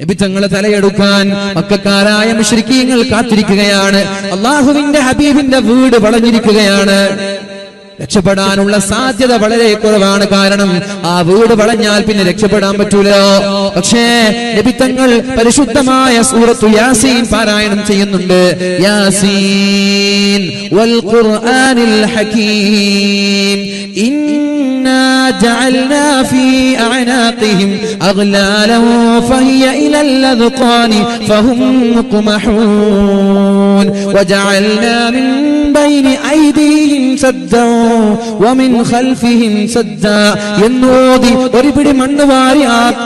നബി തങ്ങളെ തലയെടുക്കാൻ മക്കാരായ മുശ്രിക്കീങ്ങൾ കാത്തിരിക്കുകയാണ്. അള്ളാഹുവിന്റെ ഹബീബിന്റെ വീട് വളഞ്ഞിരിക്കുകയാണ്. രക്ഷപ്പെടാനുള്ള സാധ്യത വളരെ കുറവാണ് കാരണം ആ വീട് വളഞ്ഞാൽ പിന്നെ രക്ഷപ്പെടാൻ പറ്റൂലോ? പക്ഷേ ലഭിത്തങ്ങൾ പരിശുദ്ധമായ സൂറത്തു യാസീൻ പാരായണം ചെയ്യുന്നുണ്ട്. യാസീൻ വൽ ഖുർആനിൽ ഹകീം ഇന്നാ ജഅൽനാ ഫീ അഅനാഖിഹിം അഗ്ലാലൻ ഫഹിയ ഇലൽ അദ്ഖാനി ഫഹും വജഅൽനാ ബൈനി ഐദീഹിം സദ്ദ വമിൻ ഖൽഫിഹിം സദ്ദ എന്നോതി ഒരു പിടി മണ്ണ് വാരി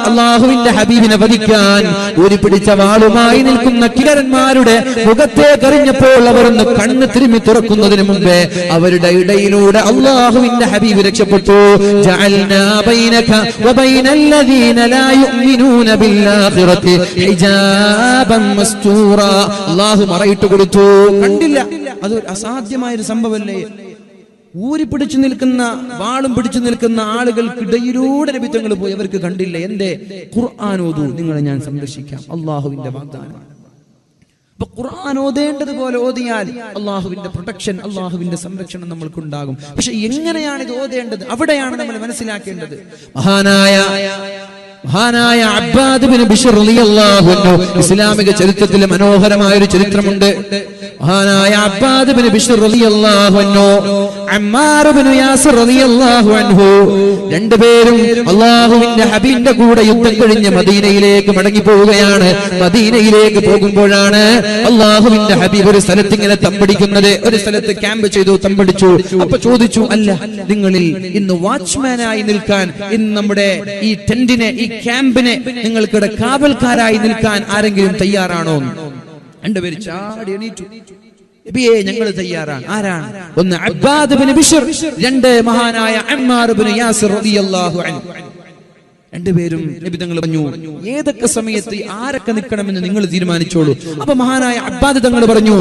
അള്ളാഹുവിന്റെ ഹബീബിനെ വധിക്കാൻ. ഒരു പിടിച്ച വാളുമായി നിൽക്കുന്ന കിഴരന്മാരുടെ മുഖത്തെ കറിഞ്ഞപ്പോൾ അവർ ഒന്ന് കണ്ണ് തിരുമി തുറക്കുന്നതിന് മുമ്പേ അവരുടെ ഇടയിലൂടെ അള്ളാഹുവിന്റെ ഹബീബ് രക്ഷപ്പെട്ടു. അള്ളാഹു മറയിട്ട് കൊടുത്തു. കണ്ടില്ല. അത് ഒരു അസാധ്യമായ ഒരു സംഭവമല്ലേ? ഊരി പിടിച്ചു നിൽക്കുന്ന വാളും പിടിച്ചു നിൽക്കുന്ന ആളുകൾക്കിടയിലൂടെ നബിത്തങ്ങൾ പോയി. അവർക്ക് കണ്ടില്ല? എന്റെ ഖുർആൻ ഓതു. നിങ്ങളെ ഞാൻ സംരക്ഷിക്കാം. അള്ളാഹുവിന്റെ വാഗ്ദാനം. അപ്പൊ ഖുർആൻ ഓതേണ്ടതുപോലെ ഓതിയാൽ അള്ളാഹുവിന്റെ പ്രൊട്ടക്ഷൻ അള്ളാഹുവിന്റെ സംരക്ഷണം നമ്മൾക്കുണ്ടാകും. പക്ഷെ എങ്ങനെയാണ് ഇത് ഓതേണ്ടത്? അവിടെയാണ് നമ്മൾ മനസ്സിലാക്കേണ്ടത്. മഹാനായ മഹാനായ അബ്ബാദ് ബിൻ ബിഷർ റളിയല്ലാഹു അൻഹു ഇസ്ലാമിക ചരിത്രത്തിലെ മനോഹരമായ ഒരു ചരിത്രമുണ്ട്. മഹാനായ അബ്ബാദ് ബിൻ ബിഷർ റളിയല്ലാഹു അൻഹു രണ്ടുപേരും കൂടെ യുദ്ധം കഴിഞ്ഞ് മദീനയിലേക്ക് മടങ്ങി പോവുകയാണ് മദീനയിലേക്ക് പോകുമ്പോഴാണ് അള്ളാഹുവിന്റെ ഹബീബ് ഒരു സ്ഥലത്ത് ഇങ്ങനെ തമ്പടിക്കുന്നത് ഒരു സ്ഥലത്ത് ക്യാമ്പ് ചെയ്തു തമ്പടിച്ചു അപ്പൊ ചോദിച്ചു അല്ല നിങ്ങളിൽ ഇന്ന് വാച്ച്മാനായി നിൽക്കാൻ ഇന്ന് നമ്മുടെ ഈ ടെന്റിനെ ഈ ക്യാമ്പിനെ നിങ്ങൾക്കിടെ കാവൽക്കാരായി നിൽക്കാൻ ആരെങ്കിലും തയ്യാറാണോ? രണ്ടുപേര് ചാടി എണീറ്റു. നബിയെ ഞങ്ങൾ തയ്യാറാണ്. ആരാണ്? ഒന്ന് അബ്ബാദ് ബിൻ ബിഷർ രണ്ട് മഹാനായ അമ്മാർ ബിൻ യാസിർ റളിയല്ലാഹു അൻഹു. രണ്ടുപേരും നബി തങ്ങൾ പറഞ്ഞു ഏതൊക്കെ സമയത്ത് ആരൊക്കെ നിൽക്കണമെന്ന് നിങ്ങൾ തീരുമാനിച്ചോളൂ. അപ്പൊ മഹാനായ അബ്ബാദ് തങ്ങൾ പറഞ്ഞു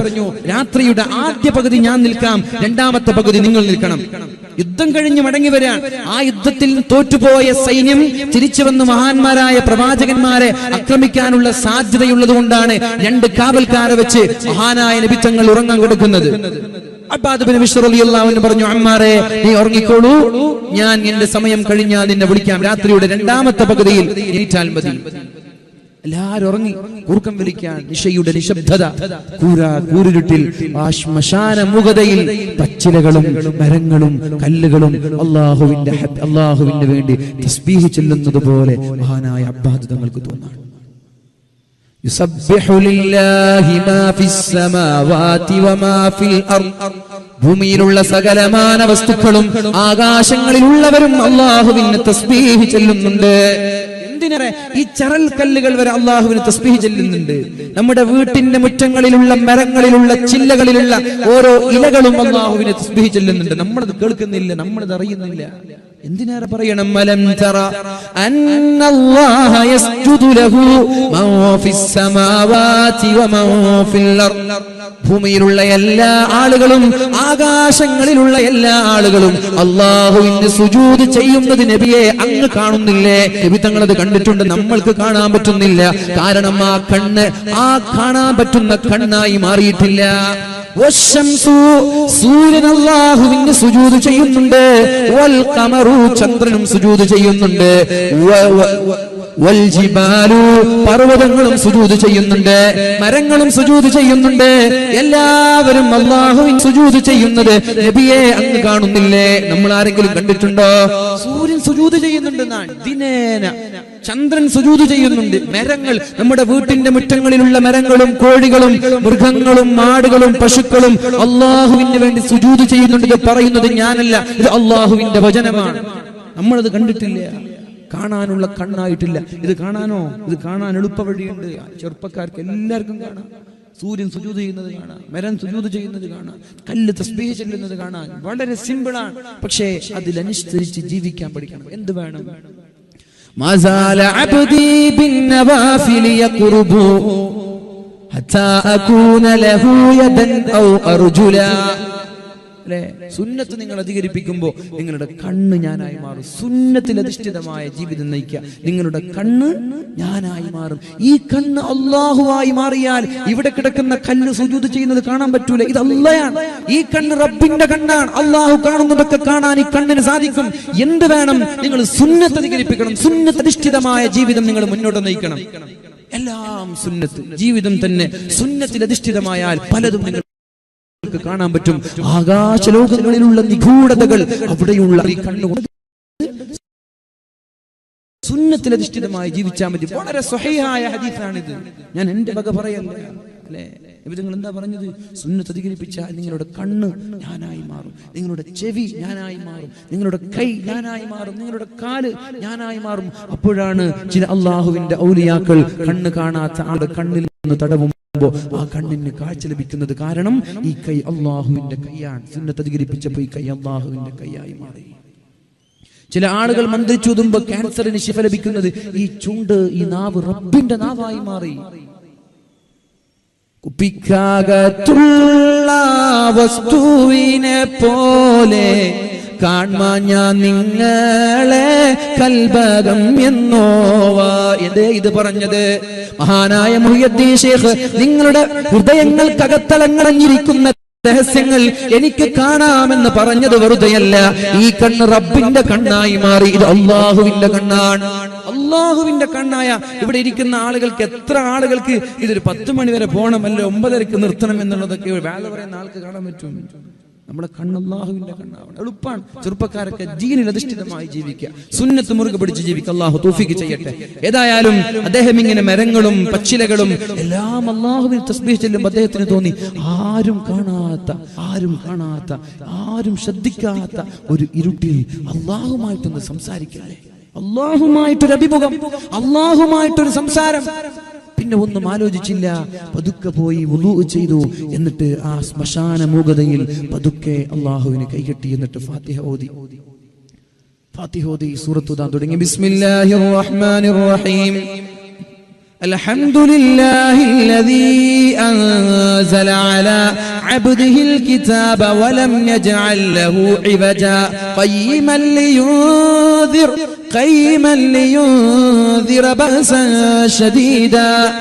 രാത്രിയുടെ ആദ്യ പകുതി ഞാൻ നിൽക്കാം രണ്ടാമത്തെ പകുതി നിങ്ങൾ നിൽക്കണം. യുദ്ധം കഴിഞ്ഞ് മടങ്ങി വരാൻ ആ യുദ്ധത്തിൽ തോറ്റുപോയ സൈന്യം തിരിച്ചു വന്ന് മഹാന്മാരായ പ്രവാചകന്മാരെ ആക്രമിക്കാനുള്ള സാധ്യതയുള്ളത് കൊണ്ടാണ് രണ്ട് കാവൽക്കാരെ വെച്ച് മഹാനായ ലഭിച്ചങ്ങൾ ഉറങ്ങാൻ കൊടുക്കുന്നത്. പറഞ്ഞു അമ്മാരെ നീ ഉറങ്ങിക്കോളൂ. ഞാൻ എന്റെ സമയം കഴിഞ്ഞാൽ നിന്നെ വിളിക്കാം. രാത്രിയുടെ രണ്ടാമത്തെ പകുതിയിൽ എണീറ്റാൽ മതി. എല്ലാരും ഉറങ്ങി കൂർക്കം വലിക്കാൻ നിശയുടെ നിശബ്ദത കൂര കൂരിരുട്ടിൽ ആ ശ്മശാന മുഖതയിൽ പച്ചിലകളും മരങ്ങളും കല്ലുകളും അള്ളാഹുവിന്റെ ഹബ്- അള്ളാഹുവിന് വേണ്ടി തസ്ബീഹ് ചെല്ലുന്നത് പോലെ മഹാനായ അബ്ബാദ് തങ്ങൾക്ക് തോന്നാണ് يسبح لله ما في السماوات وما في الأرض ഭൂമിയിലുള്ള സകലമാന വസ്തുക്കളും ആകാശങ്ങളിലുള്ളവരും അള്ളാഹുവിന് തസ്ബീഹ് ചെല്ലുന്നുണ്ട് എന്തിനേറെ ഈ ചരൽ കല്ലുകൾ വരെ അള്ളാഹുവിന് തസ്ബീഹ് ചെല്ലുന്നുണ്ട്. നമ്മുടെ വീട്ടിന്റെ മുറ്റങ്ങളിലുള്ള മരങ്ങളിലുള്ള ചില്ലകളിലുള്ള ഓരോ ഇലകളും അള്ളാഹുവിന് തസ്ബീഹ് ചെല്ലുന്നുണ്ട്. നമ്മളത് കേൾക്കുന്നില്ല നമ്മളത് അറിയുന്നില്ല. എന്തിനേറെ പറയണം? മലം തറ. യസ്ജുദു ലഹു മൻ ഫിൽ ഭൂമിയിലുള്ള എല്ലാ ആളുകളും ആകാശങ്ങളിലുള്ള എല്ലാ ആളുകളും അള്ളാഹുവിന് സുജൂത് ചെയ്യുന്നത് നബിയെ അങ്ങ് കാണുന്നില്ലേ? നബി തങ്ങളത് കണ്ടിട്ടുണ്ട് നമ്മൾക്ക് കാണാൻ പറ്റുന്നില്ല. കാരണം ആ കണ്ണ് ആ കാണാൻ പറ്റുന്ന കണ്ണായി മാറിയിട്ടില്ല. സുജൂദ് ചെയ്യുന്നുണ്ട്. വൽ ചന്ദ്രനും സുജൂത് ചെയ്യുന്നുണ്ട്. വൽ ജിബാലു പർവതങ്ങളും സുജൂദ് ചെയ്യുന്നുണ്ട് മരങ്ങളും സുജൂദ് ചെയ്യുന്നുണ്ട്. എല്ലാവരും അള്ളാഹുവിൻ സുജൂദ് ചെയ്യുന്നത് നബിയെ അങ്ങ് കാണുന്നില്ലേ? നമ്മൾ ആരെങ്കിലും കണ്ടിട്ടുണ്ടോ? സൂര്യൻ സുജൂദ് ചെയ്യുന്നുണ്ടെന്നാണ്. ദിനേന ചന്ദ്രൻ സുജൂദ് ചെയ്യുന്നുണ്ട്. മരങ്ങൾ നമ്മുടെ വീട്ടിന്റെ മുറ്റങ്ങളിലുള്ള മരങ്ങളും കോഴികളും മൃഗങ്ങളും മാടുകളും പശുക്കളും അള്ളാഹുവിന് വേണ്ടി സുജൂദ് ചെയ്യുന്നുണ്ട് പറയുന്നത് ഞാനല്ല. ഇത് അള്ളാഹുവിന്റെ വചനമാണ്. നമ്മളത് കണ്ടിട്ടില്ല. കാണാനുള്ള കണ്ണായിട്ടില്ല ഇത് കാണാനോ ഇത് കാണാൻ എളുപ്പ വഴിയുണ്ട് ചെറുപ്പക്കാർക്ക് എല്ലാവർക്കും കാണാം സൂര്യൻ സുജൂത് ചെയ്യുന്നത് കാണാം മരം സുജൂത് ചെയ്യുന്നത് കാണാം കല്ല് തസ്ബീഹ് ചെല്ലുന്നത് കാണാൻ വളരെ സിമ്പിളാണ് പക്ഷേ അതിലനുസരിച്ച് ജീവിക്കാൻ പഠിക്കണം എന്ത് വേണം ما زال عبدي بالنوافل يقرب حتى أكون له يدا أو أرجلا അല്ലെ? സുന്നത്ത് നിങ്ങൾ അധികരിപ്പിക്കുമ്പോൾ നിങ്ങളുടെ കണ്ണ് ഞാനായി മാറും. സുന്നത്തിൽ അധിഷ്ഠിതമായ ജീവിതം നയിക്കുക. നിങ്ങളുടെ കണ്ണ് ഞാനായി മാറും. ഈ കണ്ണ് അള്ളാഹുവായി മാറിയാൽ ഇവിടെ കിടക്കുന്ന കല്ല് സുജൂത് ചെയ്യുന്നത് കാണാൻ പറ്റൂല. ഇത് അള്ളയാണ്. ഈ കണ്ണ് റബ്ബിന്റെ കണ്ണാണ്. അള്ളാഹു കാണുന്നതൊക്കെ കാണാൻ ഈ കണ്ണിന് സാധിക്കും. എന്ത് വേണം? നിങ്ങൾ സുന്നത്ത് അധികരിപ്പിക്കണം. സുന്നത്ത് അധിഷ്ഠിതമായ ജീവിതം നിങ്ങൾ മുന്നോട്ട് നയിക്കണം. എല്ലാം സുന്നത്ത്. ജീവിതം തന്നെ സുന്നത്തിൽ അധിഷ്ഠിതമായാൽ പലതും നിങ്ങൾ നിങ്ങൾക്ക് കാണാൻ പറ്റും. ആകാശലോകങ്ങളിലുള്ള നിഗൂഢതകൾ അവിടെയുള്ള ഈ കണ്ണുകൊണ്ട് സുന്നത്തിലധിഷ്ഠിതമായി ജീവിച്ചാൽ മതി. വളരെ സ്വഹയായ ഹദീസാണിത്. ഞാൻ എന്റെ വക പറയല്ല. അല്ലേ? നിങ്ങൾ എന്താ പറഞ്ഞത്? സുന്നത്ത് അധികരിപ്പിച്ചാൽ നിങ്ങളുടെ കണ്ണ് ഞാനായി മാറും. നിങ്ങളുടെ ചെവി ഞാനായി മാറും. നിങ്ങളുടെ കൈ ഞാനായി മാറും. നിങ്ങളുടെ കാൽ ഞാനായി മാറും. അപ്പോഴാണ് ചില അള്ളാഹുവിന്റെ ഔലിയാക്കൾ കണ്ണ് കാണാത്ത ആളുടെ കണ്ണിൽ നിന്ന് തടവുമ്പോ ആ കണ്ണിന് കാഴ്ച ലഭിക്കുന്നത് കാരണം ഈ കൈ അള്ളാഹുവിന്റെ കൈയാണ്. സുന്നത്ത് അധികരിപ്പിച്ചപ്പോ ഈ കൈ അള്ളാഹുവിന്റെ കൈയായി മാറി. ചില ആളുകൾ മന്ത്രിച്ചുതുമ്പോ ക്യാൻസറിന് ശിഫ ലഭിക്കുന്നത് ഈ ചുണ്ട് ഈ നാവ് റബ്ബിന്റെ നാവായി മാറി. കുപ്പിക്കകത്തുള്ള വസ്തുവിനെ പോലെ കാൺമാ ഞാൻ നിങ്ങളെ കൽബകം എന്നോവാ. എന്തേ ഇത് പറഞ്ഞത്? മഹാനായ മുഹിയദ്ദീൻ ഷേഖ് നിങ്ങളുടെ ഹൃദയങ്ങൾ ഹൃദയങ്ങൾക്കകത്തലങ്ങളഞ്ഞിരിക്കുന്ന രഹസ്യങ്ങൾ എനിക്ക് കാണാമെന്ന് പറഞ്ഞത് വെറുതെയല്ല. ഈ കണ്ണ് റബ്ബിന്റെ കണ്ണായി മാറി. ഇത് അള്ളാഹുവിന്റെ കണ്ണാണ്. അള്ളാഹുവിന്റെ കണ്ണായ ഇവിടെ ഇരിക്കുന്ന ആളുകൾക്ക് എത്ര ആളുകൾക്ക് ഇതൊരു പത്ത് മണി വരെ പോകണം അല്ലെ ഒമ്പതരക്ക് നിർത്തണം എന്നുള്ളതൊക്കെ വേല പറയുന്ന ആൾക്ക് കാണാൻ പറ്റും. നമ്മുടെ കണ്ണല്ലാഹുവിന്റെ കണ്ണാവണം. എളുപ്പമാണ് ചെറുപ്പക്കാരൊക്കെ ജീനിൽ അധിഷ്ഠിതമായി ജീവിക്കുക. സുന്നത്ത് മുറുകെ പിടിച്ച് ജീവിക്കുക. അള്ളാഹു തൂഫിക്ക് ചെയ്യട്ടെ. ഏതായാലും അദ്ദേഹം ഇങ്ങനെ മരങ്ങളും പച്ചിലകളും എല്ലാം അള്ളാഹുവിന് തസ്ബീഹ് അദ്ദേഹത്തിന് തോന്നി ആരും കാണാത്ത ആരും കാണാത്ത ആരും ശ്രദ്ധിക്കാത്ത ഒരു ഇരുട്ടിൽ അള്ളാഹുമായിട്ടൊന്ന് സംസാരിക്കല്ലേ അള്ളാഹുമായിട്ടൊരു അഭിമുഖം. അള്ളാഹുമായിട്ടൊരു സംസാരം. പിന്നെ ഒന്നും ആലോചിച്ചില്ല. പതുക്കെ പോയി വുളു ചെയ്തു. എന്നിട്ട് ആ ശ്മശാന മൂകതയിൽ പതുക്കെ അള്ളാഹുവിനെ കൈകെട്ടി എന്നിട്ട് ഫാത്തിഹ ഓതി. ഫാത്തിഹ ഓതി സൂറത്തുദാൻ തുടങ്ങി. ബിസ്മില്ലാഹിർ റഹ്മാനിർ റഹീം. الحمد لله الذي أنزل على عبده الكتاب ولم يجعل له عوجا. قيما لينذر قيما لينذر بأسا شديدا.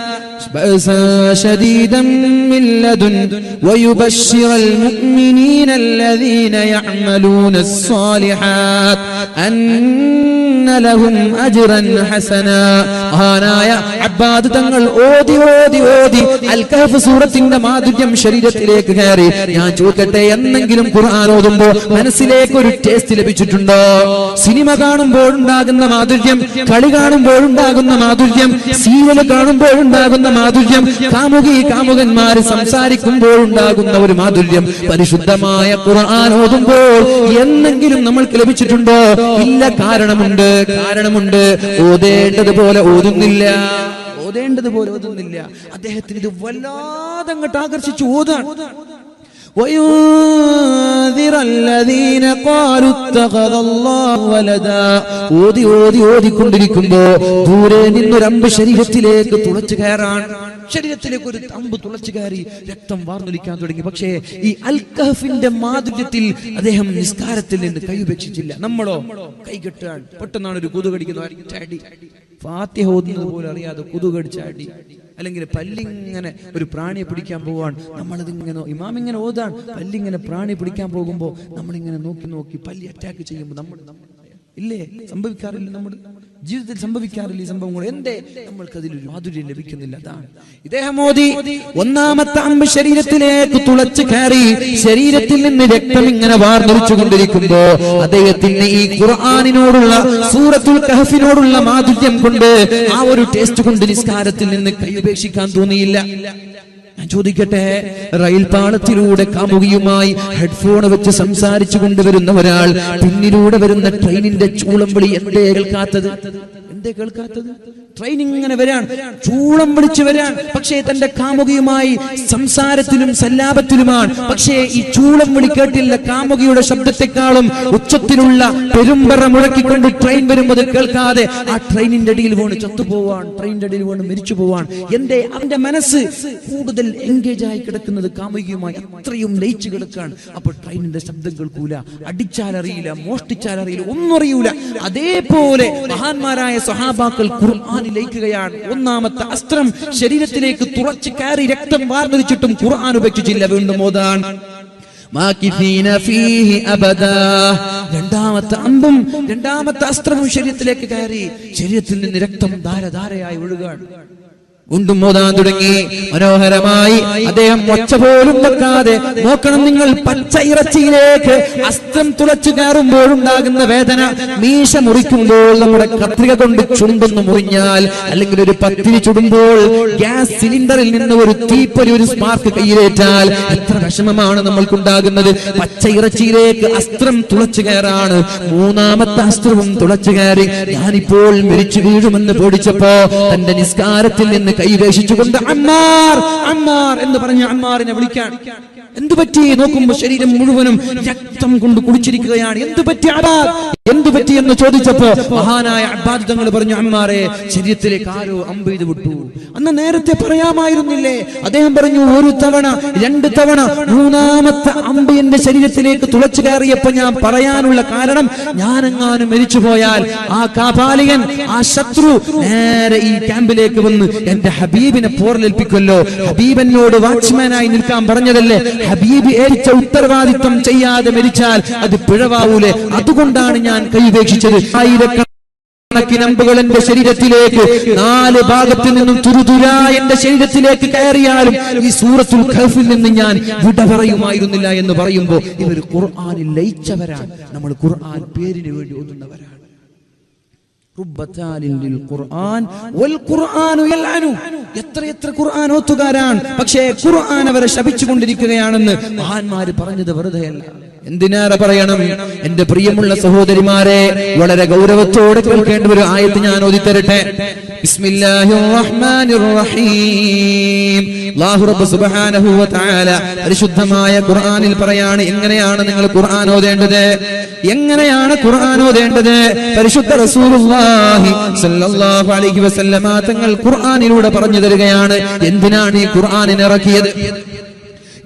بأسا شديدا من لدن ويبشر المؤمنين الذين يعملون الصالحات أن لهم أجرا حسنا. മഹാനായ അബ്ബാദ് തങ്ങൾ ഓതി ഓതി ഓതി അൽകഫ് സൂറത്തിന്റെ മാധുര്യം ശരീരത്തിലേക്ക് കയറി. ഞാൻ ചോദിക്കട്ടെ എന്നെങ്കിലും ഖുർആൻ ഓതുമ്പോ മനസ്സിലേക്ക് ഒരു ടേസ്റ്റ് ലഭിച്ചിട്ടുണ്ടോ? സിനിമ കാണുമ്പോഴുണ്ടാകുന്ന മാധുര്യം കളി കാണുമ്പോഴുണ്ടാകുന്ന മാധുര്യം സീരിയൽ കാണുമ്പോഴുണ്ടാകുന്ന മാധുര്യം കാമുകി കാമുകന്മാര് സംസാരിക്കുമ്പോഴുണ്ടാകുന്ന ഒരു മാധുര്യം പരിശുദ്ധമായ ഖുർആൻ ഓതുമ്പോൾ എന്നെങ്കിലും നമ്മൾക്ക് ലഭിച്ചിട്ടുണ്ടോ? ഇല്ല കാരണമുണ്ട് കാരണമുണ്ട്. ഓതേണ്ടതുപോലെ ഓതുന്നില്ല. ഓതേണ്ടതുപോലെ ഓതുന്നില്ല. അദ്ദേഹത്തിന് ഇത് വല്ലാതെ അങ്ങോട്ട് ആകർഷിച്ചു ഓതാണ് ഓതി ഓതി ഓതിക്കൊണ്ടിരിക്കുമ്പോ ദൂരെ നിന്നൊരമ്പ് ശരീരത്തിലേക്ക് തുളച്ചു കയറാണ് ശരീരത്തിലേക്ക് ഒരു തമ്പ് തുളച്ചു കയറി രക്തം വാർന്നൊലിക്കാൻ തുടങ്ങി. പക്ഷേ ഈ അൽക്കഹഫിന്റെ മാധുര്യത്തിൽ അദ്ദേഹം നിസ്കാരത്തിൽ നിന്ന് കൈ ഉപേക്ഷിച്ചില്ല. നമ്മളോ? കൈ കെട്ടാൻ പെട്ടെന്നാണ് ഒരു കൊതുകടിക്കുന്നത് ഫാത്തിഹ ഓതുന്നത് പോലും അറിയാതെ കുതുകടിച്ചാടി അല്ലെങ്കിൽ പല്ലിങ്ങനെ ഒരു പ്രാണിയെ പിടിക്കാൻ പോവാൻ നമ്മളിതിങ്ങനെ ഇമാം ഇങ്ങനെ ഓതാൻ പല്ലിങ്ങനെ പ്രാണി പിടിക്കാൻ പോകുമ്പോൾ നമ്മളിങ്ങനെ നോക്കി നോക്കി പല്ലി അറ്റാക്ക് ചെയ്യുമ്പോൾ നമ്മൾ നമ്മൾ ഇല്ലേ? സംഭവിക്കാറില്ല നമ്മുടെ ജീവിതത്തിൽ സംഭവിക്കാറില്ല ഈ സംഭവങ്ങൾ. എന്തേ നമ്മൾക്ക് അതിലൊരു മാധുര്യം ലഭിക്കുന്നില്ല. അതാണ് ഇദ്ദേഹം മോദി ഒന്നാമത്തെ അമ്പ് ശരീരത്തിലേക്ക് തുളച്ചു കയറി ശരീരത്തിൽ നിന്ന് രക്തം ഇങ്ങനെ വാർന്നൊലിച്ചു കൊണ്ടിരിക്കുമ്പോ അദ്ദേഹത്തിന് ഈ ഖുർആാനിനോടുള്ള സൂറത്തുൽ കഹഫിനോടുള്ള മാധുര്യം കൊണ്ട് ആ ഒരു ടേസ്റ്റ് കൊണ്ട് നിസ്കാരത്തിൽ നിന്ന് കൈയുപേക്ഷിക്കാൻ തോന്നിയില്ല. ഞാൻ ചോദിക്കട്ടെ? റെയിൽ പാളത്തിലൂടെ കാമുകിയുമായി ഹെഡ്ഫോൺ വെച്ച് സംസാരിച്ചു കൊണ്ടുവരുന്ന ഒരാൾ പിന്നിലൂടെ വരുന്ന ട്രെയിനിന്റെ ചൂളം വിളി എന്തേ കേൾക്കാത്തത് എന്തേ കേൾക്കാത്തത്? ട്രെയിൻ ഇങ്ങനെ വരാൻ ചൂളം വിളിച്ചു വരാൻ പക്ഷേ തന്റെ കാമുകിയുമായി സംസാരത്തിലും സല്ലാപത്തിലുമാണ്. പക്ഷേ ഈ ചൂളം വിളി കേട്ടില്ല കാമുകിയുടെ ശബ്ദത്തെക്കാളും ഉച്ചത്തിലുള്ള പെരുമ്പറ മുഴക്കിക്കൊണ്ട് ട്രെയിൻ വരുമ്പോൾ കേൾക്കാതെ ആ ട്രെയിനിന്റെ അടിയിൽ വീണ് ചത്തുപോവാൻ ട്രെയിനിന്റെ അടിയിൽ വീണ് മരിച്ചു പോവാൻ. എന്തേ? അവന്റെ മനസ്സ് കൂടുതൽ എൻഗേജ് ആയി കിടക്കുന്നത് കാമുകിയുമായി അത്രയും ലയിച്ചു കിടക്കാണ് അപ്പോൾ ട്രെയിനിന്റെ ശബ്ദം കേൾക്കൂല അടിച്ചാലറിയില്ല മോഷ്ടിച്ചാലറിയില്ല ഒന്നും അറിയൂല. അതേപോലെ മഹാന്മാരായ സഹാബാക്കൾ ഖുർആാനിൽ ലയിക്കുകയാണ് ഒന്നാമത്തെ അസ്ത്രം ശരീരത്തിലേക്ക് തുറച്ച് കയറി രക്തം വാർന്നിരിച്ചിട്ടും ഖുർആൻ ഉപേക്ഷിച്ചില്ല. വീണ്ടും അബദാ. രണ്ടാമത്തെ അമ്പും രണ്ടാമത്തെ അസ്ത്രവും ശരീരത്തിലേക്ക് കയറി ശരീരത്തിൽ നിന്ന് രക്തം ധാരധാരയായി ഒഴുകാണ്. ഉണ്ടും മോതാൻ തുടങ്ങി. മനോഹരമായി അദ്ദേഹം ഒച്ച പോലും വെക്കാതെ നോക്കണം നിങ്ങൾ പച്ച ഇറച്ചിയിലേക്ക്. അസ്ത്രം തുളച്ചു കയറുമ്പോഴുണ്ടാകുന്ന വേദന മീശ മുറിക്കുമ്പോൾ നമ്മുടെ കത്രിക കൊണ്ട് ചുണ്ടെന്ന് മുറിഞ്ഞാൽ അല്ലെങ്കിൽ ഒരു പത്തിരി ചുടുമ്പോൾ ഗ്യാസ് സിലിണ്ടറിൽ നിന്ന് ഒരു തീപ്പൊരി ഒരു സ്പാർക്ക് കയ്യിലേറ്റാൽ എത്ര വിഷമമാണ് നമ്മൾക്കുണ്ടാകുന്നത്. പച്ച ഇറച്ചിയിലേക്ക് അസ്ത്രം തുളച്ചു കയറാണ്. മൂന്നാമത്തെ അസ്ത്രവും തുളച്ചു കയറി ഞാനിപ്പോൾ മരിച്ചു വീഴുമെന്ന് പേടിച്ചപ്പോ തന്റെ നിസ്കാരത്തിൽ നിന്ന് കൈവേശിച്ചുകൊണ്ട് അമ്മാർ അമ്മാർ എന്ന് പറഞ്ഞ അമ്മാറിനെ വിളിക്കാൻ. എന്തു പറ്റി നോക്കുമ്പോ ശരീരം മുഴുവനും രക്തം കൊണ്ട് കുടിച്ചിരിക്കുകയാണ്. എന്തു പറ്റി അബാദ്? എന്തു എന്ന് ചോദിച്ചപ്പോ മഹാനായ അബ്ബാദ് തങ്ങൾ പറഞ്ഞു അമ്മാരെ ശരീരത്തിലേക്ക് ആരോ അമ്പ് ചെയ്ത് വിട്ടു. അന്ന് നേരത്തെ പറയാമായിരുന്നില്ലേ? അദ്ദേഹം പറഞ്ഞു ഒരു തവണ രണ്ട് തവണ മൂന്നാമത്തെ അമ്പ് എന്റെ ശരീരത്തിലേക്ക് തുളച്ചു കയറിയപ്പോ ഞാൻ പറയാനുള്ള കാരണം ഞാനെങ്ങാനും മരിച്ചു പോയാൽ ആ കാപാലികൻ ആ ശത്രു നേരെ ഈ ക്യാമ്പിലേക്ക് വന്ന് എന്റെ ഹബീബിനെ പോറലേൽപ്പിക്കുമല്ലോ ഹബീബനോട് വാച്ച്മാനായി നിൽക്കാൻ പറഞ്ഞതല്ലേ? ഹബീബ് ഏരിച്ച ഉത്തരവാദിത്വം ചെയ്യാതെ മരിച്ചാൽ അത് പിഴവാവൂലേ? അതുകൊണ്ടാണ് ഞാൻ കൈവേക്ഷിച്ചത് ആയിരക്കണക്കിന് അമ്പുകൾ എന്റെ ശരീരത്തിലേക്ക് നാല് ഭാഗത്തു നിന്നും തുരുതുര എന്റെ ശരീരത്തിലേക്ക് കയറിയാലും ഈ സൂറത്തുൽ ഖഫിൽ നിന്ന് ഞാൻ വിട പറയുമായിരുന്നില്ല എന്ന് പറയുമ്പോൾ ഇവർ ഖുർആാനിൽ ലയിച്ചവരാണ്. നമ്മൾ ഖുർആൻ പേരിന് വേണ്ടി ഒതുന്നവരാണ് എത്ര എത്ര പക്ഷേ ഖുർആൻ അവരെ ശപിച്ചുകൊണ്ടിരിക്കുകയാണെന്ന് മഹാന്മാര് പറഞ്ഞത് വെറുതെയല്ല. എന്തിനേറെ പറയണം? എന്റെ പ്രിയമുള്ള സഹോദരിമാരെ വളരെ ഗൗരവത്തോടെ കേൾക്കേണ്ട ഒരു ആയത്ത് ഞാൻ ഓതിത്തരട്ടെ. പരിശുദ്ധമായ ഖുർആനിൽ പറയാണ് എങ്ങനെയാണ് നിങ്ങൾ ഖുർആൻ ഓതേണ്ടത്? എങ്ങനെയാണ് ഖുർആൻ ഓതേണ്ടത്? പരിശുദ്ധ തങ്ങൾ ഖുർആനിലൂടെ പറഞ്ഞു തരികയാണ് എന്തിനാണ് ഈ ഖുർആനിനെ ഇറക്കിയത്?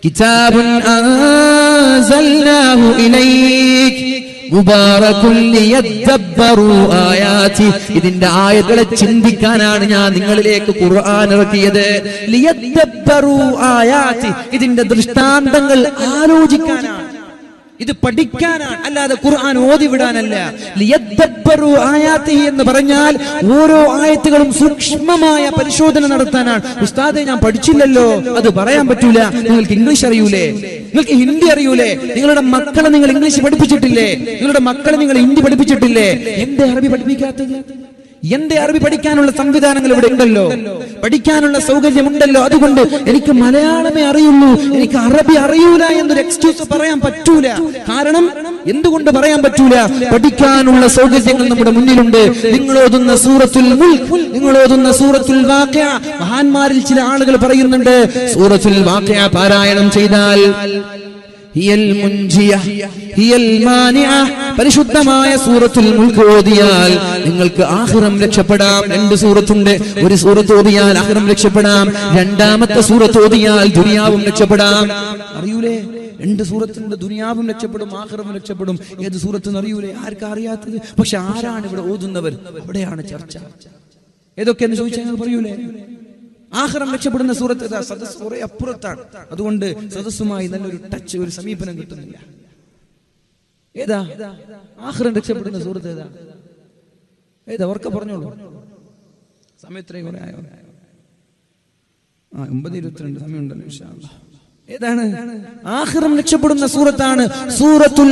കിതാബുൻ അൻസൽനാഹു ഇലൈക് ഇതിന്റെ ആയത്തുകളെ ചിന്തിക്കാനാണ് ഞാൻ നിങ്ങളിലേക്ക് ഖുർആൻ ഇറക്കിയത്. ഇതിന്റെ ദൃഷ്ടാന്തങ്ങൾ ആലോചിക്കാനാണ്. ഇത് പഠിക്കാനാണ് അല്ലാതെ ഖുർആൻ ഓതി വിടാനല്ല ലിയദ്ദബ്ബറു ആയാത്തിഹി എന്ന് പറഞ്ഞാൽ ഓരോ ആയത്തുകളും സൂക്ഷ്മമായ പരിശോധന നടത്താനാണ്. ഉസ്താദെ ഞാൻ പഠിച്ചില്ലല്ലോ. അത് പറയാൻ പറ്റൂല. നിങ്ങൾക്ക് ഇംഗ്ലീഷ് അറിയൂലേ? നിങ്ങൾക്ക് ഹിന്ദി അറിയൂലേ? നിങ്ങളുടെ മക്കളെ നിങ്ങൾ ഇംഗ്ലീഷ് പഠിപ്പിച്ചിട്ടില്ലേ? നിങ്ങളുടെ മക്കളെ നിങ്ങൾ ഹിന്ദി പഠിപ്പിച്ചിട്ടില്ലേ? എന്റെ അറബി പഠിപ്പിക്കാത്തത്? എന്റെ അറബി പഠിക്കാനുള്ള സംവിധാനങ്ങൾ ഇവിടെ ഉണ്ടല്ലോ? പഠിക്കാനുള്ള സൗകര്യമുണ്ടല്ലോ? അതുകൊണ്ട് എനിക്ക് മലയാളമേ അറിയുള്ളൂ. എനിക്ക് അറബി അറിയൂല എന്നൊരു എക്സ്ക്യൂസ് പറയാൻ പറ്റൂല. കാരണം എന്തുകൊണ്ട് പറയാൻ പറ്റൂല? പഠിക്കാനുള്ള സൗകര്യങ്ങൾ നമ്മുടെ മുന്നിലുണ്ട്. നിങ്ങൾ ഓതുന്ന സൂറത്തുൽ മുൽക്ക് നിങ്ങൾ ഓതുന്ന സൂറത്തുൽ വാഖിഅ മഹാന്മാരിൽ ചില ആളുകൾ പറയുന്നുണ്ട് സൂറത്തുൽ വാഖിഅ പാരായണം ചെയ്താൽ പരിശുദ്ധമായ സൂറത്തുൽ മുൽക്ക് ഓതിയാൽ നിങ്ങൾക്ക് ആഖിറം രക്ഷപ്പെടാം. രണ്ട് സൂറത്തുണ്ട്. ഒരു സൂറത്ത് ഓതിയാൽ ആഖിറം രക്ഷപ്പെടാം. രണ്ടാമത്തെ സൂറത്ത് ഓതിയാൽ ദുനിയാവും രക്ഷപ്പെടാം. അറിയൂലേ? രണ്ട് സൂറത്തിന്റെ ദുനിയാവും രക്ഷപ്പെടും ആഖിറവും രക്ഷപ്പെടും. ഏത് സൂറത്ത് അറിയൂലേ? ആർക്കും അറിയാത്തത്? പക്ഷെ ആരാണ് ഇവിടെ ഓതുന്നവർ? അവിടെയാണ് ചർച്ച. ഏതൊക്കെയെന്ന് ചോദിച്ചാൽ പറയൂലേ? ആഹ്റം രക്ഷപ്പെടുന്ന സൂറത്ത് ഏതാ? സദസ്സ് കുറെ അപ്പുറത്താണ്. അതുകൊണ്ട് സദസ്സുമായി നല്ലൊരു ടച്ച് ഒരു സമീപനം കിട്ടുന്നില്ല. ഏതാ? ആഹ്റം രക്ഷപ്പെടുന്ന സൂറത്ത് ഏതാ? ഏതാ? ഉറക്കെ പറഞ്ഞോളൂ. സമയത്രയും കുറെ ആയോ ആ ഒമ്പത് ഇരുപത്തിരണ്ട്. സമയമുണ്ടല്ലോ അല്ലാ. ഏതാണ്? ആഹ്റം രക്ഷപ്പെടുന്ന സൂറത്താണ്. സൂറത്തുൽ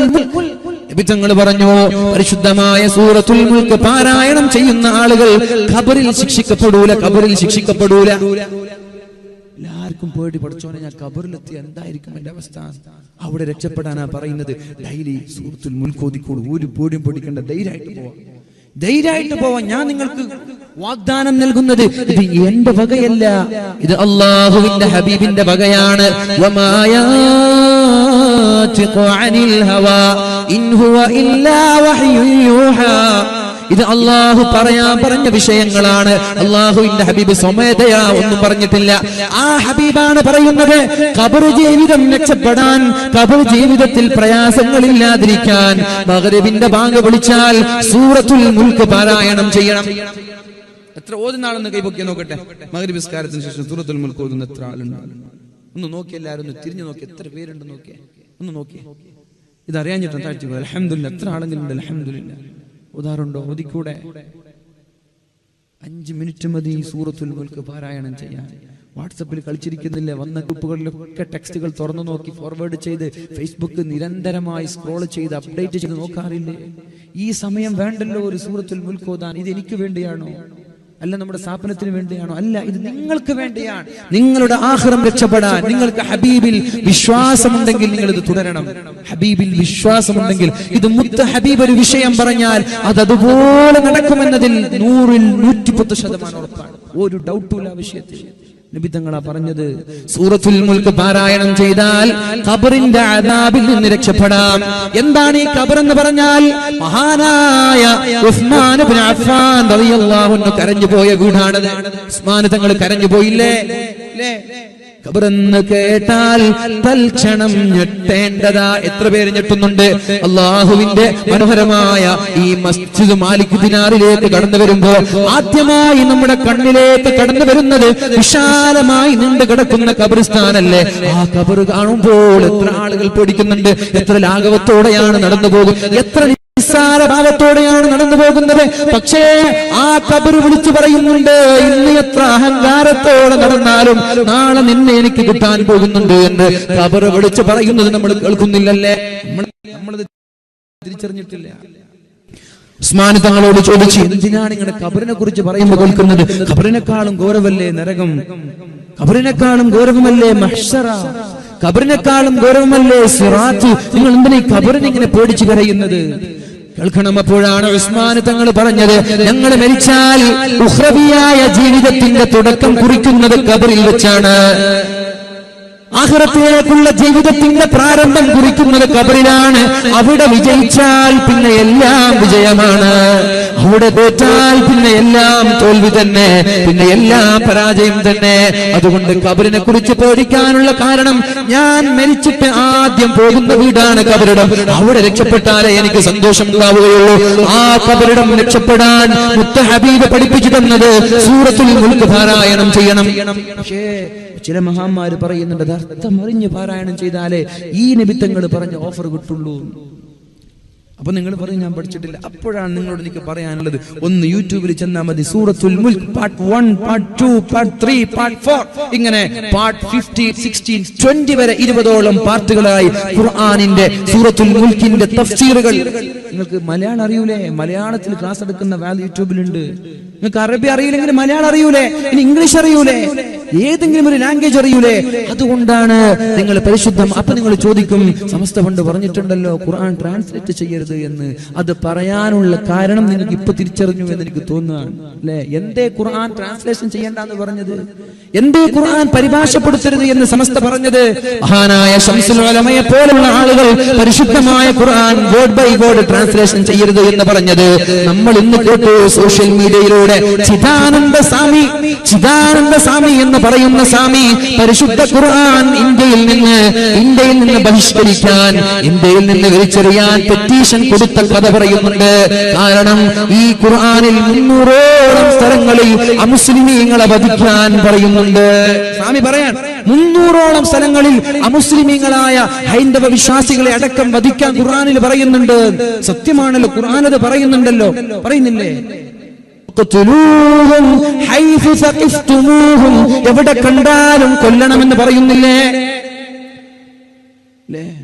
നബിതങ്ങൾ പറഞ്ഞു പരിശുദ്ധമായ സൂറത്തുൽ മുൽക്ക് പാരായണം ചെയ്യുന്ന ആളുകൾ ഖബറിൽ ശിക്ഷിക്കപ്പെടൂല ഖബറിൽ ശിക്ഷിക്കപ്പെടൂല. എല്ലാവർക്കും പേടി പഠിച്ചോനെ ഞാൻ ഖബറിലെത്തി എന്തായിരിക്കും എന്റെ അവസ്ഥ? അവിടെ രക്ഷപ്പെടാനാ പറയുന്നത്. ഡെയിലി സൂറത്തുൽ മുൽക്കോതിക്കോട് ഒരു പേടിയും പേടിക്കേണ്ട. ധൈര്യമായിട്ട് പോവാം. ധൈര്യമായിട്ട് പോവാം. ഞാൻ നിങ്ങൾക്ക് വാഗ്ദാനം നൽകുന്നത് ഇത് എന്റെ വകയല്ല. ഇത് അള്ളാഹുവിന്റെ ഹബീബിന്റെ വകയാണ്. ഇത് അള്ളാഹു പറയാൻ പറഞ്ഞ വിഷയങ്ങളാണ്. അള്ളാഹുവിന്റെ ഹബീബ് സ്വമേധയാ ഒന്നും പറഞ്ഞിട്ടില്ല. ആ ഹബീബാണ് പറയുന്നത് കബർ ജീവിതം രക്ഷപ്പെടാൻ കബർ ജീവിതത്തിൽ പ്രയാസങ്ങളില്ലാതിരിക്കാൻ. മകരവിന്റെ ബാങ്ക് വിളിച്ചാൽ സൂറത്തുൽ മുൽക്ക് പാരായണം ചെയ്യണം. എത്ര ഓതുന്നാളെന്ന് കൈപൊക്കി നോക്കട്ടെ. മകരി വിസ്കാരത്തിന് ശേഷം സൂറത്തുൽ മുൽക്ക് ഓതുന്ന എത്ര ആളുണ്ട്? ഒന്ന് നോക്കി എല്ലാവരും ഒന്ന് തിരിഞ്ഞു നോക്കി എത്ര പേരുണ്ട് നോക്കിയേ ഒന്ന് നോക്കിയേ ഇത് അറിയാഞ്ഞിട്ട് പോയി അലഹമില്ല എത്ര ആളെങ്കിലും ഉണ്ട് അലഹമില്ല ഉദാറുണ്ടോ ഒതിക്കൂടെ അഞ്ച് മിനിറ്റ് മതി സൂറത്തുൽ മുൽക്ക് പാരായണം ചെയ്യാൻ. വാട്സപ്പിൽ കളിച്ചിരിക്കുന്നില്ല? വന്ന ഗ്രൂപ്പുകളിലൊക്കെ ടെക്സ്റ്റുകൾ തുറന്നു നോക്കി ഫോർവേഡ് ചെയ്ത് ഫേസ്ബുക്ക് നിരന്തരമായി സ്ക്രോൾ ചെയ്ത് അപ്ഡേറ്റ് ചെയ്ത് നോക്കാറില്ലേ? ഈ സമയം വേണ്ടല്ലോ ഒരു സൂറത്തുൽ മുൽക്ക് ഓതാൻ. ഇത് എനിക്ക് വേണ്ടിയാണോ? അല്ല നമ്മുടെ സ്ഥാപനത്തിന് വേണ്ടിയാണോ? അല്ല ഇത് നിങ്ങൾക്ക് വേണ്ടിയാണ്. നിങ്ങളുടെ ആഹ്റം രക്ഷപ്പെടാൻ നിങ്ങൾക്ക് ഹബീബിൽ വിശ്വാസമുണ്ടെങ്കിൽ നിങ്ങൾ ഇത് തുടരണം. ഹബീബിൽ വിശ്വാസമുണ്ടെങ്കിൽ ഇത് മുത്ത ഹബീബ് ഒരു വിഷയം പറഞ്ഞാൽ അത് അതുപോലെ നടക്കുമെന്നതിൽ നൂറിൽ നൂറ്റിപ്പത്ത് ശതമാനം ഉറപ്പാണ്. ഒരു ഡൗട്ടും ഇല്ല വിഷയത്തിൽ. നിബിത്തങ്ങളാ പറഞ്ഞത്. സൂറത്തുൽ മുൽക്ക് പാരായണം ചെയ്താൽ ഖബറിന്റെ അദാബിൽ നിന്ന് രക്ഷപ്പെടാം. എന്താണ് ഈ ഖബർ എന്ന് പറഞ്ഞാൽ? മഹാനായ ഉസ്മാൻ ഇബ്നു അഫ്ഫാൻ റളിയല്ലാഹു അൻഹു കരഞ്ഞു പോയ വീടാണത് ഉസ്മാൻ തങ്ങൾ കരഞ്ഞു പോയില്ലേ ല്ലേ? ഖബറെന്ന് കേട്ടാൽ തൽക്ഷണം ഞെട്ടേണ്ടതാ. എത്ര പേര് ഞെട്ടുന്നുണ്ട്? അള്ളാഹുവിന്റെ മനോഹരമായ ഈ മസ്ജിദ് മാലിക് ദിനാറിലേക്ക് കടന്നു വരുമ്പോൾ ആദ്യമായി നമ്മുടെ കണ്ണിലേക്ക് കടന്നു വരുന്നത് വിശാലമായി നീണ്ടു കിടക്കുന്ന കബറിസ്ഥാനല്ലേ ആ കബറ് കാണുമ്പോൾ എത്ര ആളുകൾ പേടിക്കുന്നുണ്ട്? എത്ര ലാഘവത്തോടെയാണ് നടന്നു പോകും എത്ര നിസ്സാര ഭാവത്തോടെയാണ് നടന്നു പോകുന്നത്. പക്ഷേ ആ കബർ വിളിച്ചു പറയുന്നുണ്ട് ഇന്ന് എത്ര അഹങ്കാരത്തോടെ നടന്നാലും നാളെ നിന്നെ എനിക്ക് കിട്ടാൻ പോകുന്നുണ്ട് എന്ന്. കബർ വിളിച്ചു പറയുന്നത് നമ്മൾ കേൾക്കുന്നില്ലല്ലേ? നമ്മളത് തിരിച്ചറിഞ്ഞിട്ടില്ല. ഉസ്മാൻ തങ്ങളോട് ചോദിച്ചു എന്തിനാണ് ഇങ്ങനെ കബറിനെ കുറിച്ച് പറയുമ്പോൾ കേൾക്കുന്നത്? കബറിനെക്കാളും ഗൗരവല്ലേ നരകം? കബറിനെക്കാളും ഗൗരവമല്ലേ മഹ്ഷറ? കബറിനെക്കാളും ഗൗരവമല്ലേ സിറാത്ത്? നിങ്ങൾ എന്തിനാ ഈ കബറിനെ ഇങ്ങനെ പേടിച്ചു കരയുന്നത്? കേൾക്കണം അപ്പോഴാണ് ഉസ്മാൻ തങ്ങൾ പറഞ്ഞത്. ഞങ്ങൾ മരിച്ചാൽ ഉഹ്രവിയായ ജീവിതത്തിന്റെ തുടക്കം കുറിക്കുന്നത് കബറിൽ വെച്ചാണ്. ആഹ്റത്തിലേക്കുള്ള ജീവിതത്തിന്റെ പ്രാരംഭം കുറിക്കുന്നത് കബറിലാണ് അവിടെ വിജയിച്ചാൽ പിന്നെ എല്ലാം വിജയമാണ്. അവിടെ തോറ്റാൽ പിന്നെ എല്ലാം തോൽവി തന്നെ. പിന്നെ എല്ലാ പരാജയം തന്നെ. അതുകൊണ്ട് കബറിനെ കുറിച്ച് പേടിക്കാനുള്ള കാരണം ഞാൻ മരിച്ചിട്ട് ആദ്യം പോകുന്ന വീടാണ് കബറിടം അവിടെ രക്ഷപ്പെട്ടാലേ എനിക്ക് സന്തോഷം ഉണ്ടാവുകയുള്ളൂ. ആ കബറിടം രക്ഷപ്പെടാൻ മുത്ത ഹബീബ് പഠിപ്പിച്ചു തന്നത് സൂറത്തുൽ മുൽക്ക് പാരായണം ചെയ്യണം. പക്ഷേ ചില മഹാന്മാര് പറയുന്നുണ്ട് അത് അർത്ഥം അറിഞ്ഞ് പാരായണം ചെയ്താലേ ഈ നിമിത്തങ്ങൾ പറഞ്ഞ ഓഫർ കിട്ടുള്ളൂ. അപ്പൊ നിങ്ങൾ പറയും ഞാൻ പഠിച്ചിട്ടില്ല. അപ്പോഴാണ് നിങ്ങളോട് എനിക്ക് പറയാനുള്ളത്. ഒന്ന് യൂട്യൂബിൽ ചെന്നാൽ മതി. സൂറത്തുൽ മുൽക്ക് part one part two part three part four ഇങ്ങനെ പാർട്ട് ഫിഫ്റ്റി സിക്സ്റ്റീൻ ട്വന്റി വരെ ഇരുപതോളം പാർട്ടുകളായി ഖുർആാനിന്റെ സൂറത്തുൽ മുൽക്കിന്റെ തഫ്സീറുകൾ. നിങ്ങൾക്ക് മലയാളം അറിയൂലേ? മലയാളത്തിൽ ക്ലാസ് എടുക്കുന്ന വാൽ യൂട്യൂബിലുണ്ട്. നിങ്ങൾക്ക് അറബി അറിയില്ലെങ്കിൽ മലയാളം അറിയൂലേ? ഇനി ഇംഗ്ലീഷ് അറിയൂലേ? ഏതെങ്കിലും ഒരു ലാംഗ്വേജ് അറിയൂലേ? അതുകൊണ്ടാണ് നിങ്ങൾ പരിശുദ്ധം അപ്പൊ നിങ്ങൾ ചോദിക്കും സമസ്ത പണ്ട് പറഞ്ഞിട്ടുണ്ടല്ലോ ഖുർആൻ ട്രാൻസ്ലേറ്റ് ചെയ്യരുത് എന്ന്. അത് പറയാനുള്ള കാരണം നിങ്ങൾക്ക് ഇപ്പൊ തിരിച്ചറിഞ്ഞു എന്ന് എനിക്ക് തോന്നുകയാണ്. അല്ലെ? എന്തേ ഖുർആൻ ട്രാൻസ്ലേഷൻ ചെയ്യണ്ടെന്ന് പറഞ്ഞത്? എന്തേ ഖുർആൻ പരിഭാഷപ്പെടുത്തരുത് എന്ന് സമസ്ത പറഞ്ഞത്? മഹാനായ ശംസുലമയെ പോലുള്ള ആളുകൾ പരിശുദ്ധമായ ഖുർആൻ വേർഡ് ബൈ വേർഡ് ട്രാൻസ്ലേഷൻ ചെയ്യരുത് എന്ന് പറഞ്ഞത്. നമ്മൾ ഇന്ന് കേട്ടു സോഷ്യൽ മീഡിയയിലൂടെ ചിദാനന്ദ സ്വാമി ചിദാനന്ദ സ്വാമി എന്ന് പറയുന്ന സ്വാമി പരിശുദ്ധ ഖുർആൻ ഇന്ത്യയിൽ നിന്ന് ഇന്ത്യയിൽ നിന്ന് ബഹിഷ്കരിക്കാൻ ഇന്ത്യയിൽ നിന്ന് വിളിച്ചെറിയാൻ പെറ്റീഷൻ കൊടുത്ത കഥ പറയുന്നുണ്ട്. കാരണം ഈ ഖുർആനിൽ മുന്നൂറോളം സ്ഥലങ്ങളിൽ അമുസ്ലിമീങ്ങളെ വധിക്കാൻ പറയുന്നുണ്ട്. സ്വാമി പറയാൻ മുന്നൂറോളം സ്ഥലങ്ങളിൽ അമുസ്ലിമീങ്ങളായ ഹൈന്ദവ വിശ്വാസികളെ അടക്കം വധിക്കാൻ ഖുർആനിൽ പറയുന്നുണ്ട്. സത്യമാണല്ലോ ഖുർആൻ അത് പറയുന്നുണ്ടല്ലോ. പറയുന്നില്ലേ? എവിടെ കണ്ടാലും കൊല്ലണമെന്ന് പറയുന്നില്ലേ? ല്ലേ?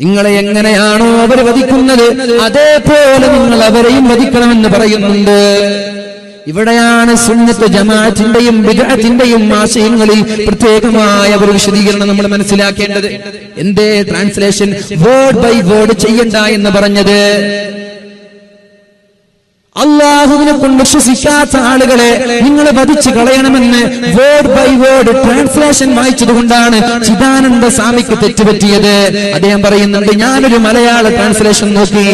നിങ്ങളെ എങ്ങനെയാണോ അവർ വധിക്കുന്നത് അതേപോലെ നിങ്ങൾ അവരെയും വധിക്കണമെന്ന് പറയുന്നുണ്ട്. ഇവിടെയാണ് സുന്നത്ത് ജമാഅത്തിന്റെയും വിഗ്രഹത്തിന്റെയും ആശയങ്ങളിൽ പ്രത്യേകമായ ഒരു വിശദീകരണം നമ്മൾ മനസ്സിലാക്കേണ്ടത്. എന്തേ ട്രാൻസ്ലേഷൻ വേർഡ് ബൈ വേർഡ് ചെയ്യണ്ട എന്ന് പറഞ്ഞത്. അള്ളാഹുവിനെ കൊണ്ട് വിശ്വസിക്കാത്ത ആളുകളെ നിങ്ങൾ വധിച്ചു കളയണമെന്ന് വേർഡ് ബൈ വേർഡ് ട്രാൻസ്ലേഷൻ വായിച്ചതുകൊണ്ടാണ് ചിദാനന്ദ സ്വാമിക്ക് തെറ്റുപറ്റിയത്. അദ്ദേഹം പറയുന്നുണ്ട് ഞാനൊരു മലയാള ട്രാൻസ്ലേഷൻ നോക്കി.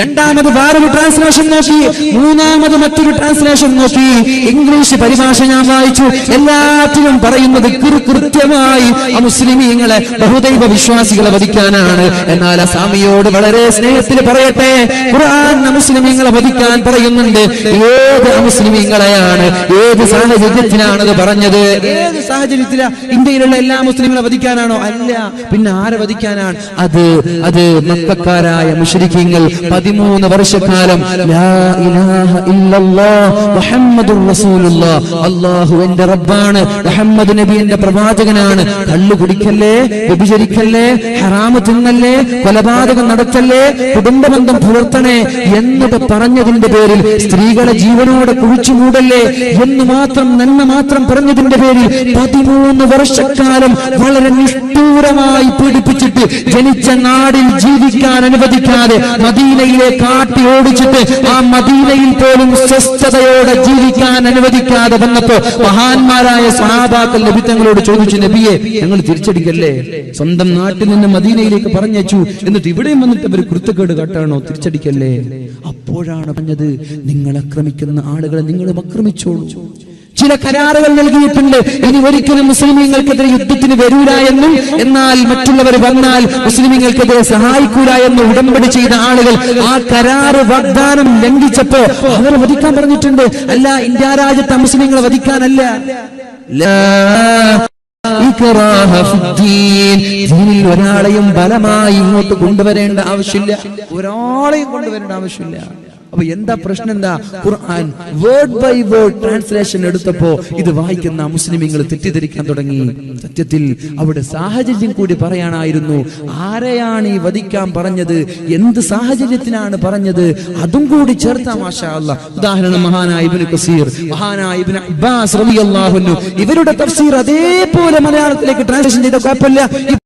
രണ്ടാമത് വേറൊരു ട്രാൻസ്ലേഷൻ നോക്കി. മൂന്നാമത് മറ്റൊരു ട്രാൻസ്ലേഷൻ നോക്കി. ഇംഗ്ലീഷ് പരിഭാഷ ഞാൻ വായിച്ചു. എല്ലാറ്റിലും പറയുന്നത് കൃത്യമായി ആ മുസ്ലിമീങ്ങളെ ബഹുദൈവ വിശ്വാസികളെ വധിക്കാനാണ്. എന്നാൽ ആ സ്വാമിയോട് വളരെ സ്നേഹത്തിൽ പറയട്ടെ ഖുർആൻ മുസ്ലിമീങ്ങളെ വധിക്കാൻ പറയുന്നുണ്ട്. ഏത് മുസ്ലിമീങ്ങളെയാണ് ഏത് സാഹചര്യത്തിലാണ് അത് പറഞ്ഞത്? ഏത് സാഹചര്യത്തിലാ? ഇന്ത്യയിലുള്ള എല്ലാ മുസ്ലിങ്ങളെ വധിക്കാനാണോ? അല്ല. പിന്നെ ആരെ വധിക്കാനാണ്? അത് അത് മക്കാരായ മുഷരിക്കീങ്ങൾ പതിമൂന്ന് വർഷക്കാലം അള്ളാഹു എന്റെ റബ്ബാണ്. മുഹമ്മദ് നബി എന്റെ പ്രവാചകനാണ്. കള്ളു കുടിക്കല്ലേ? വ്യഭിചരിക്കല്ലേ? ഹറാമ് തിന്നല്ലേ? കൊലപാതകം നടത്തല്ലേ? കുടുംബബന്ധം പുലർത്തണേ എന്നിട്ട് പറഞ്ഞതിന്റെ പേരിൽ സ്ത്രീകളെ ജീവനോടെ കുഴിച്ചു മൂടല്ലേ എന്ന് മാത്രം നന്മ മാത്രം പറഞ്ഞതിന്റെ പേരിൽ പതിമൂന്ന് വർഷക്കാലം വളരെ നിഷ്ഠൂരമായി പീഡിപ്പിച്ചിട്ട് ജനിച്ച നാടിൽ ജീവിക്കാൻ അനുവദിക്കാതെ മദീനയിലെ കാട്ടി ഓടിച്ചിട്ട് ആ മദീനയിൽ പോലും സ്വസ്ഥതയോടെ ജീവിക്കാൻ അനുവദിക്കാതെ വന്നപ്പോ മഹാന്മാരായ സഹാബാക്കൾ ലഭിത്തങ്ങളോട് ചോദിച്ചു നബിയെ ഞങ്ങൾ തിരിച്ചടിക്കല്ലേ? സ്വന്തം നാട്ടിൽ നിന്ന് മദീനയിലേക്ക് പറഞ്ഞയച്ചു. എന്നിട്ട് ഇവിടെയും വന്നിട്ട് അവർ കുരുത്തക്കേട് കാട്ടാണോ? തിരിച്ചടിക്കല്ലേ? അപ്പോഴാണ് പറഞ്ഞത് നിങ്ങൾ ആക്രമിക്കുന്ന ആളുകളെ നിങ്ങളും ആക്രമിച്ചോളൂ. ചില കരാറുകൾ നൽകിയിട്ടുണ്ട്. ഇനി ഒരിക്കലും മുസ്ലിമീങ്ങൾക്കെതിരെ യുദ്ധത്തിന് വരൂല എന്നും എന്നാൽ മറ്റുള്ളവർ വന്നാൽ മുസ്ലിമീങ്ങൾക്കെതിരെ സഹായിക്കൂല എന്ന് ഉടമ്പടി ചെയ്ത ആളുകൾ ആ കരാറ് വാഗ്ദാനം ലംഘിച്ചപ്പോ അവർ വധിക്കാൻ പറഞ്ഞിട്ടുണ്ട്. അല്ല ഇന്ത്യ രാജ്യത്തെ മുസ്ലിങ്ങളെ വധിക്കാനല്ല. ഒരാളെയും ബലമായി ഇങ്ങോട്ട് കൊണ്ടുവരേണ്ട ആവശ്യമില്ല. ഒരാളെയും കൊണ്ടുവരേണ്ട ആവശ്യമില്ല. അപ്പൊ എന്താ പ്രശ്നം എന്താ ഖുർആൻ വേർഡ് ബൈ വേർഡ് ട്രാൻസ്ലേഷൻ എടുത്തപ്പോ ഇത് വായിക്കുന്ന മുസ്ലിമിങ്ങൾ തെറ്റിദ്ധരിക്കാൻ തുടങ്ങി. സത്യത്തിൽ അവിടെ സാഹചര്യം കൂടി പറയാനായിരുന്നു. ആരെയാണ് ഈ വധിക്കാൻ പറഞ്ഞത്? എന്ത് സാഹചര്യത്തിനാണ് പറഞ്ഞത്? അതും കൂടി ചേർത്താ മാഷാ ഉദാഹരണം മഹാനായ ഇബ്നു കസീർ മഹാനായ ഇബ്നു അബ്ബാസ് റളിയല്ലാഹു അൻഹു. ഇവരുടെ തഫ്സീർ അതേപോലെ മലയാളത്തിലേക്ക് ട്രാൻസ്ലേഷൻ ചെയ്ത കുഴപ്പമില്ല.